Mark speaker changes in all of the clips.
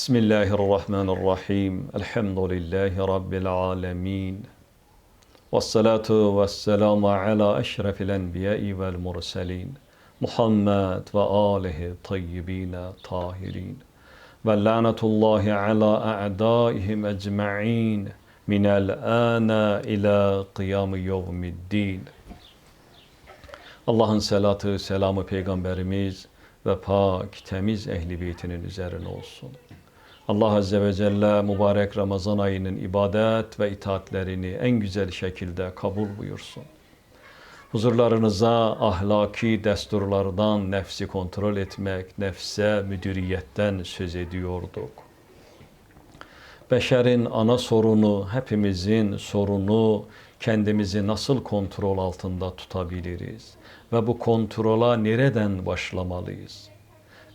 Speaker 1: Bismillahirrahmanirrahim. Elhamdülillahi Rabbil alemin. Vessalatu vesselamu ala eşrefil enbiyai vel murselin. Muhammed ve alihi tayyibine tahirin. Ve lanetullahi ala a'daihim ecma'in. Minel ana ila kıyamı yevmiddin. Allah'ın selatı, selamı Peygamberimiz ve pak, temiz ehli beytinin üzerine olsun. Allah Azze ve Celle mübarek Ramazan ayının ibadet ve itaatlerini en güzel şekilde kabul buyursun. Huzurlarınıza ahlaki desturlardan nefsi kontrol etmek, nefse müdüriyetten söz ediyorduk. Beşerin ana sorunu, hepimizin sorunu kendimizi nasıl kontrol altında tutabiliriz? Ve bu kontrola nereden başlamalıyız?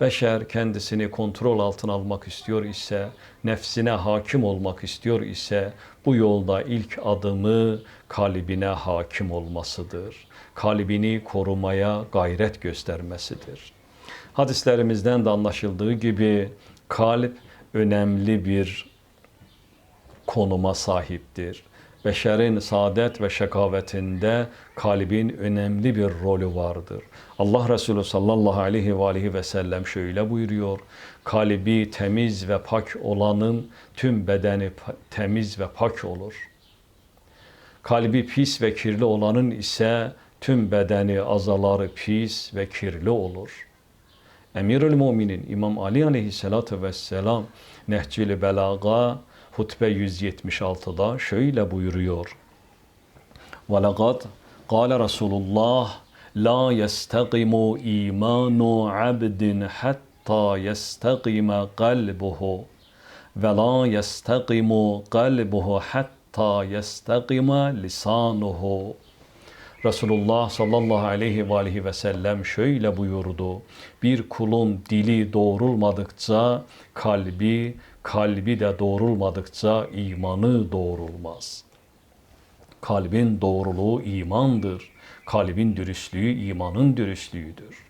Speaker 1: Beşer kendisini kontrol altına almak istiyor ise, nefsine hakim olmak istiyor ise bu yolda ilk adımı kalbine hakim olmasıdır. Kalbini korumaya gayret göstermesidir. Hadislerimizden de anlaşıldığı gibi kalp önemli bir konuma sahiptir. Beşerin saadet ve şekavetinde kalbin önemli bir rolü vardır. Allah Resulü sallallahu aleyhi ve aleyhi ve sellem şöyle buyuruyor. Kalbi temiz ve pak olanın tüm bedeni temiz ve pak olur. Kalbi pis ve kirli olanın ise tüm bedeni azaları pis ve kirli olur. Emirül Müminin İmam Ali aleyhissalatu vesselam Nehcül Belaga hutbe 176'da şöyle buyuruyor. وَلَقَدْ قَالَ رَسُولُ اللّٰهِ لَا يَسْتَقِمُ اِيمَانُ عَبْدٍ حَتَّى يَسْتَقِمَ قَلْبُهُ وَلَا يَسْتَقِمُ قَلْبُهُ حَتَّى يَسْتَقِمَ لِسَانُهُ Resulullah sallallahu aleyhi ve aleyhi ve sellem şöyle buyurdu. Bir kulun dili doğrulmadıkça kalbi, kalbi de doğrulmadıkça imanı doğrulmaz. Kalbin doğruluğu imandır. Kalbin dürüstlüğü imanın dürüstlüğüdür.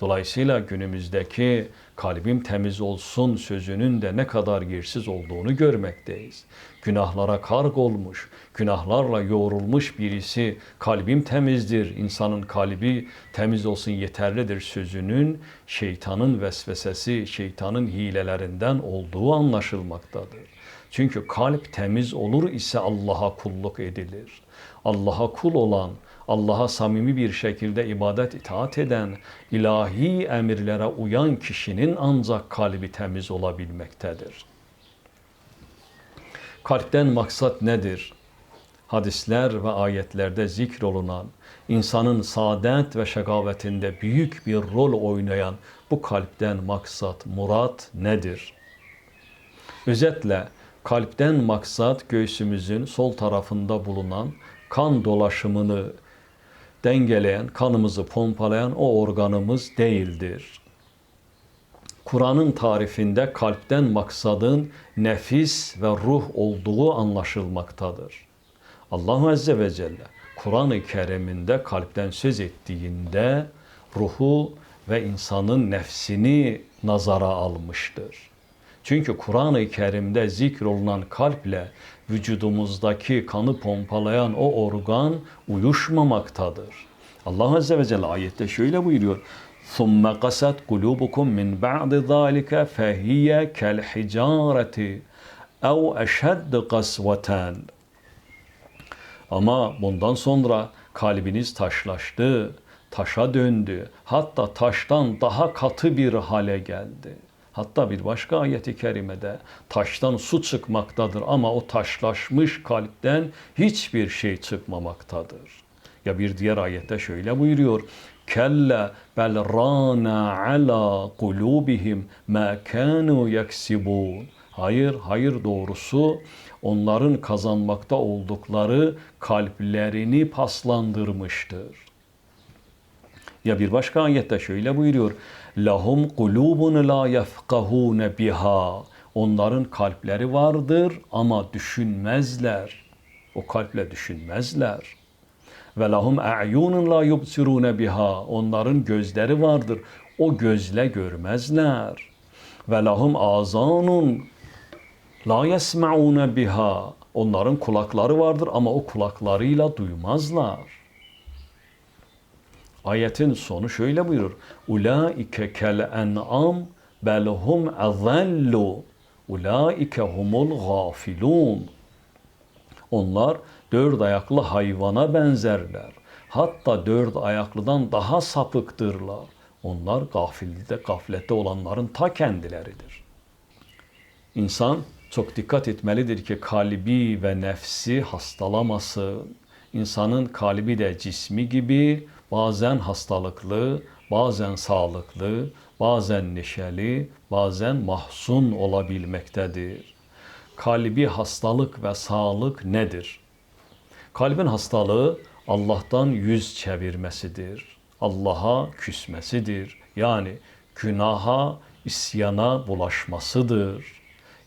Speaker 1: Dolayısıyla günümüzdeki kalbim temiz olsun sözünün de ne kadar yersiz olduğunu görmekteyiz. Günahlara karg olmuş, günahlarla yoğrulmuş birisi kalbim temizdir, insanın kalbi temiz olsun yeterlidir sözünün şeytanın vesvesesi, şeytanın hilelerinden olduğu anlaşılmaktadır. Çünkü kalp temiz olur ise Allah'a kulluk edilir. Allah'a kul olan, Allah'a samimi bir şekilde ibadet itaat eden, ilahi emirlere uyan kişinin ancak kalbi temiz olabilmektedir. Kalpten maksat nedir? Hadisler ve ayetlerde zikrolunan, insanın saadet ve şegavetinde büyük bir rol oynayan bu kalpten maksat, murat nedir? Özetle kalpten maksat göğsümüzün sol tarafında bulunan kan dolaşımını dengeleyen, kanımızı pompalayan o organımız değildir. Kur'an'ın tarifinde kalpten maksadın nefis ve ruh olduğu anlaşılmaktadır. Allah Azze ve Celle Kur'an-ı Kerim'inde kalpten söz ettiğinde ruhu ve insanın nefsini nazara almıştır. Çünkü Kur'an-ı Kerim'de zikrolunan kalple vücudumuzdaki kanı pompalayan o organ uyuşmamaktadır. Allah Azze ve Celle ayette şöyle buyuruyor. ثُمَّ قَسَتْ قُلُوبُكُمْ مِنْ بَعْدِ ذَٰلِكَ فَهِيَ كَالْحِجَارَةِ اَوْ اَشَدِّ قَسْوَةً Ama bundan sonra kalbiniz taşlaştı, taşa döndü. Hatta taştan daha katı bir hale geldi. Hatta bir başka ayeti kerimede taştan su çıkmaktadır ama o taşlaşmış kalpten hiçbir şey çıkmamaktadır. Ya bir diğer ayette şöyle buyuruyor. Kelle bel rana ala kulubihim ma kanu yaksibun. Hayır, hayır doğrusu onların kazanmakta oldukları kalplerini paslandırmıştır. Ya bir başka ayette şöyle buyuruyor. Lahum kulubun la yefkahun biha. Onların kalpleri vardır ama düşünmezler. O kalple düşünmezler. Ve lahum a'yunun la yubsirun biha. Onların gözleri vardır. O gözle görmezler. ve lahum azanun la yesmaun biha. Onların kulakları vardır ama o kulaklarıyla duymazlar. Ayetin sonu şöyle buyurur. Ulaike kel en'am bel hum azallu. Ulaike humul gafilun. Onlar dört ayaklı hayvana benzerler. Hatta dört ayaklıdan daha sapıktırlar. Onlar gafilde, gaflette olanların ta kendileridir. İnsan çok dikkat etmelidir ki kalbi ve nefsi hastalamasın. İnsanın kalbi de cismi gibi bazen hastalıklı, bazen sağlıklı, bazen neşeli, bazen mahzun olabilmektedir. Kalbi hastalık ve sağlık nedir? Kalbin hastalığı Allah'tan yüz çevirmesidir. Allah'a küsmesidir. Yani günaha, isyana bulaşmasıdır.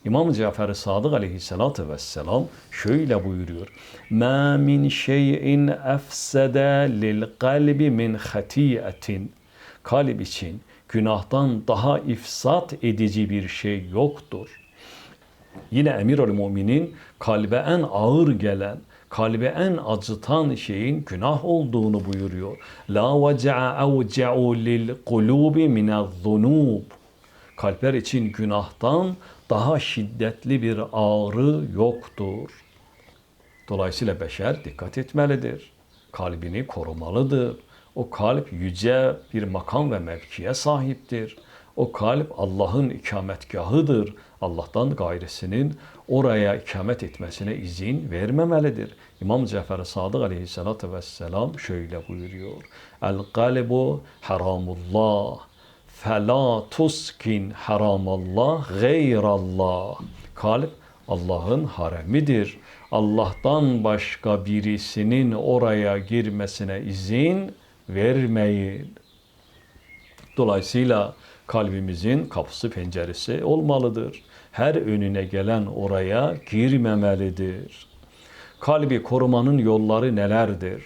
Speaker 1: İmam Cafer Sadık aleyhissalatü vesselam şöyle buyuruyor. مَا مِنْ شَيْءٍ اَفْسَدَ لِلْقَلْبِ مِنْ خَتِيَةٍ Kalp için günahtan daha ifsat edici bir şey yoktur. Yine Emirül Müminin kalbe en ağır gelen, kalbe en acıtan şeyin günah olduğunu buyuruyor. La veca'a evce'u lil kulubi minez-zunub. Kalpler için günahtan daha şiddetli bir ağrı yoktur. Dolayısıyla beşer dikkat etmelidir. Kalbini korumalıdır. O kalp yüce bir makam ve mevkiye sahiptir. O kalp Allah'ın ikametgahıdır. Allah'tan gayrisinin oraya ikamet etmesine izin vermemelidir. İmam Cafer Sadık aleyhissalatü vesselam şöyle buyuruyor. El kalbu haramullah فَلَا تُسْكِنْ haramallah gayrallah. Kalp Allah'ın haremidir. Allah'tan başka birisinin oraya girmesine izin vermeyin. Dolayısıyla kalbimizin kapısı penceresi olmalıdır. Her önüne gelen oraya girmemelidir. Kalbi korumanın yolları nelerdir?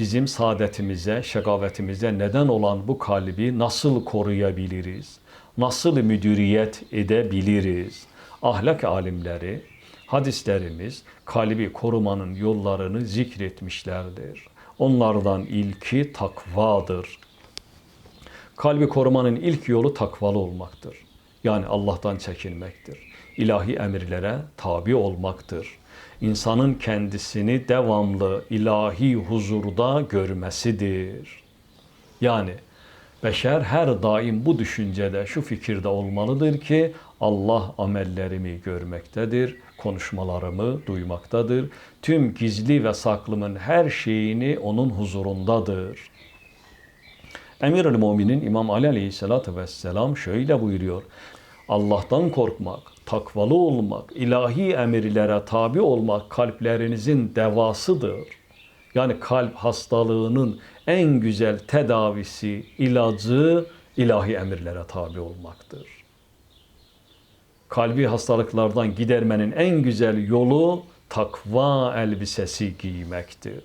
Speaker 1: Bizim saadetimize, şekavetimize neden olan bu kalbi nasıl koruyabiliriz? Nasıl müdüriyet edebiliriz? Ahlak alimleri, hadislerimiz kalbi korumanın yollarını zikretmişlerdir. Onlardan ilki takvadır. Kalbi korumanın ilk yolu takvalı olmaktır. Yani Allah'tan çekinmektir. İlahi emirlere tabi olmaktır insanın kendisini devamlı ilahi huzurda görmesidir. Yani beşer her daim bu düşüncede, şu fikirde olmalıdır ki Allah amellerimi görmektedir, konuşmalarımı duymaktadır. Tüm gizli ve saklımın her şeyini onun huzurundadır. Emir-ül Muminin İmam Ali Aleyhisselatü Vesselam şöyle buyuruyor. Allah'tan korkmak, takvalı olmak, ilahi emirlere tabi olmak kalplerinizin devasıdır. Yani kalp hastalığının en güzel tedavisi, ilacı ilahi emirlere tabi olmaktır. Kalbi hastalıklardan gidermenin en güzel yolu takva elbisesi giymektir.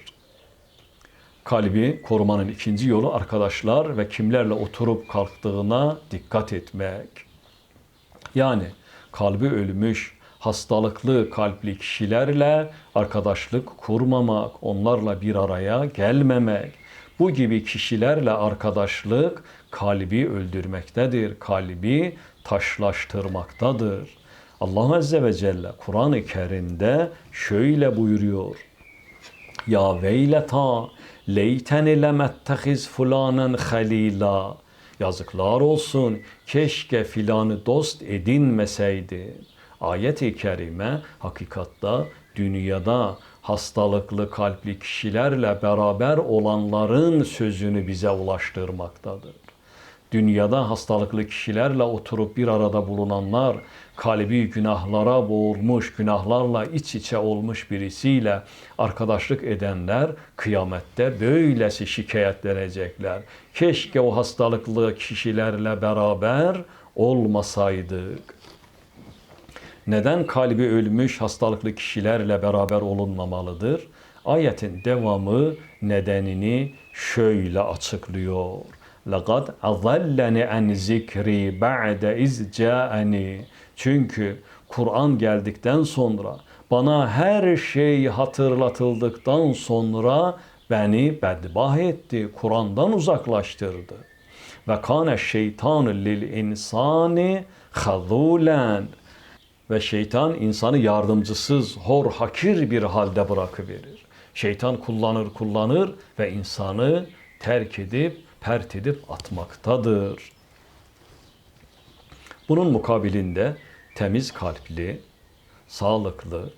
Speaker 1: Kalbi korumanın ikinci yolu arkadaşlar ve kimlerle oturup kalktığına dikkat etmek. Yani kalbi ölmüş, hastalıklı kalpli kişilerle arkadaşlık kurmamak, onlarla bir araya gelmemek. Bu gibi kişilerle arkadaşlık kalbi öldürmektedir, kalbi taşlaştırmaktadır. Allah Azze ve Celle Kur'an-ı Kerim'de şöyle buyuruyor. Ya veyleta leyteni lemettehiz fulanen halila. Yazıklar olsun keşke filanı dost edinmeseydi. Ayet-i kerime hakikatta dünyada hastalıklı kalpli kişilerle beraber olanların sözünü bize ulaştırmaktadır dünyada hastalıklı kişilerle oturup bir arada bulunanlar, kalbi günahlara boğulmuş, günahlarla iç içe olmuş birisiyle arkadaşlık edenler kıyamette böylesi şikayetlenecekler. Keşke o hastalıklı kişilerle beraber olmasaydık. Neden kalbi ölmüş hastalıklı kişilerle beraber olunmamalıdır? Ayetin devamı nedenini şöyle açıklıyor. لَقَدْ اَظَلَّنِ اَنْ zikri بَعْدَ اِذْ جَاءَنِي çünkü Kur'an geldikten sonra, bana her şey hatırlatıldıktan sonra beni bedbah etti, Kur'an'dan uzaklaştırdı. Ve kâne şeytanu lil insani hazulen ve şeytan insanı yardımcısız, hor, hakir bir halde bırakıverir. Şeytan kullanır kullanır ve insanı terk edip, pert edip atmaktadır. Bunun mukabilinde temiz kalpli, sağlıklı,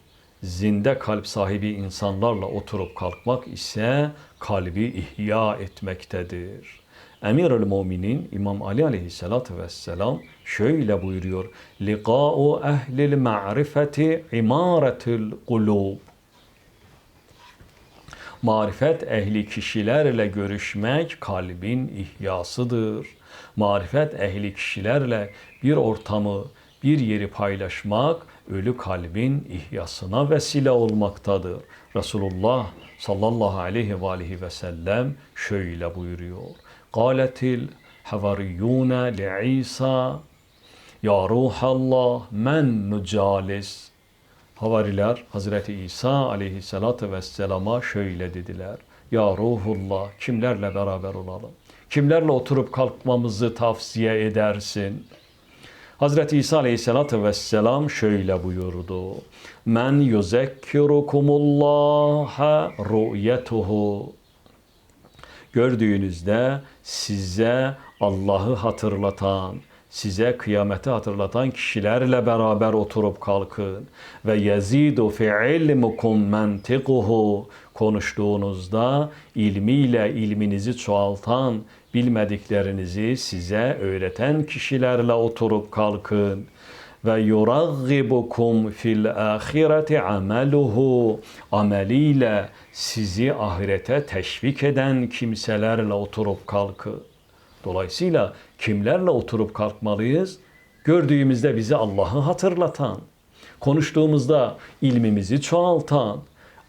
Speaker 1: zinde kalp sahibi insanlarla oturup kalkmak ise kalbi ihya etmektedir. Emirül Muminin İmam Ali aleyhissalatü vesselam şöyle buyuruyor. Liqa'u ehlil ma'rifeti imaretül kulub. Marifet ehli kişilerle görüşmek kalbin ihyasıdır. Marifet ehli kişilerle bir ortamı, bir yeri paylaşmak ölü kalbin ihyasına vesile olmaktadır. Resulullah sallallahu aleyhi ve aleyhi ve sellem şöyle buyuruyor. Kâletil havariyyûne li İsa Ya Ruhallah men nucalis Havariler Hazreti İsa aleyhissalatü vesselama şöyle dediler. Ya Ruhullah kimlerle beraber olalım? Kimlerle oturup kalkmamızı tavsiye edersin? Hazreti İsa aleyhissalatü vesselam şöyle buyurdu. Men yuzekkirukumullah ru'yetuhu. Gördüğünüzde size Allah'ı hatırlatan, size kıyameti hatırlatan kişilerle beraber oturup kalkın. Ve yezidu fi ilmukum mentikuhu konuştuğunuzda ilmiyle ilminizi çoğaltan, bilmediklerinizi size öğreten kişilerle oturup kalkın. Ve yuraggibukum fil ahireti ameluhu ameliyle sizi ahirete teşvik eden kimselerle oturup kalkın. Dolayısıyla kimlerle oturup kalkmalıyız? Gördüğümüzde bizi Allah'ı hatırlatan, konuştuğumuzda ilmimizi çoğaltan,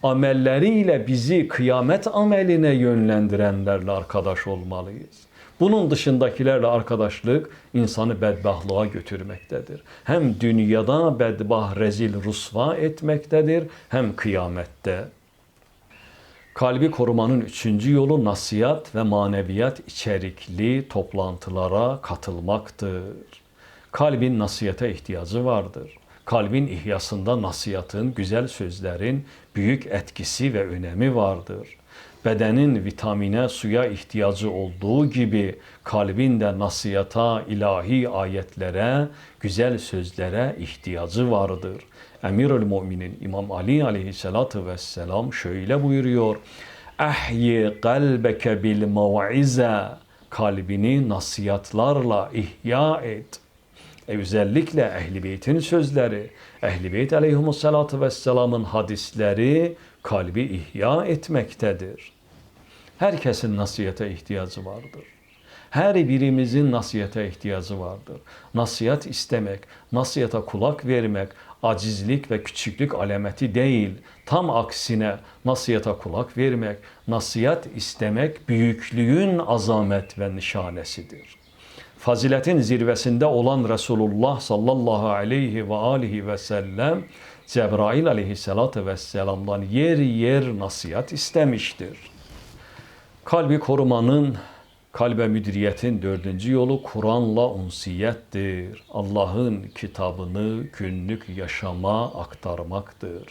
Speaker 1: amelleriyle bizi kıyamet ameline yönlendirenlerle arkadaş olmalıyız. Bunun dışındakilerle arkadaşlık insanı bedbahtlığa götürmektedir. Hem dünyada bedbah, rezil, rusva etmektedir hem kıyamette. Kalbi korumanın üçüncü yolu nasihat ve maneviyat içerikli toplantılara katılmaktır. Kalbin nasihate ihtiyacı vardır. Kalbin ihyasında nasihatın, güzel sözlerin büyük etkisi ve önemi vardır. Bedenin vitamine, suya ihtiyacı olduğu gibi kalbin de nasihata, ilahi ayetlere, güzel sözlere ihtiyacı vardır. Emirül Müminin İmam Ali aleyhissalatu vesselam şöyle buyuruyor. Ehyi kalbeke bil mev'ize kalbini nasihatlarla ihya et. E özellikle Ehl-i Beyt'in sözleri, Ehl-i Beyt aleyhimussalatu vesselamın hadisleri kalbi ihya etmektedir. Herkesin nasihate ihtiyacı vardır. Her birimizin nasihate ihtiyacı vardır. Nasihat istemek, nasihata kulak vermek, acizlik ve küçüklük alameti değil. Tam aksine nasihata kulak vermek, nasihat istemek büyüklüğün azamet ve nişanesidir. Faziletin zirvesinde olan Resulullah sallallahu aleyhi ve alihi ve sellem Cebrail aleyhissalatü vesselam'dan yer yer nasihat istemiştir. Kalbi korumanın Kalbe müdiriyetin dördüncü yolu Kur'an'la unsiyettir. Allah'ın kitabını günlük yaşama aktarmaktır.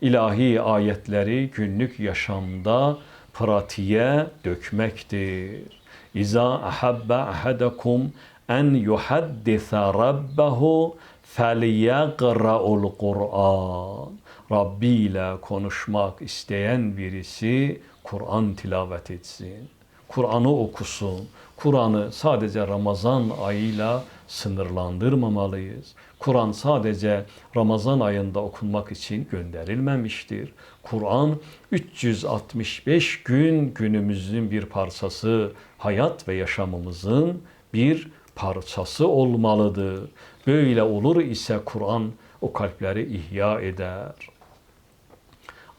Speaker 1: İlahi ayetleri günlük yaşamda pratiğe dökmektir. İza ahabba ahadakum en yuhaddisa rabbahu felyeqra'ul Kur'an. Rabbi ile konuşmak isteyen birisi Kur'an tilavet etsin. Kur'an'ı okusun. Kur'an'ı sadece Ramazan ayıyla sınırlandırmamalıyız. Kur'an sadece Ramazan ayında okunmak için gönderilmemiştir. Kur'an 365 gün günümüzün bir parçası, hayat ve yaşamımızın bir parçası olmalıdır. Böyle olur ise Kur'an o kalpleri ihya eder.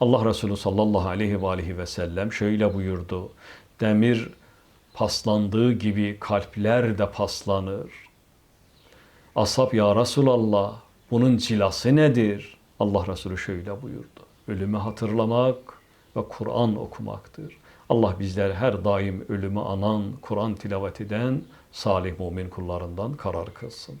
Speaker 1: Allah Resulü sallallahu aleyhi ve aleyhi ve sellem şöyle buyurdu demir paslandığı gibi kalpler de paslanır. Ashab ya Resulallah bunun cilası nedir? Allah Resulü şöyle buyurdu. Ölümü hatırlamak ve Kur'an okumaktır. Allah bizler her daim ölümü anan, Kur'an tilavet eden salih mümin kullarından karar kılsın.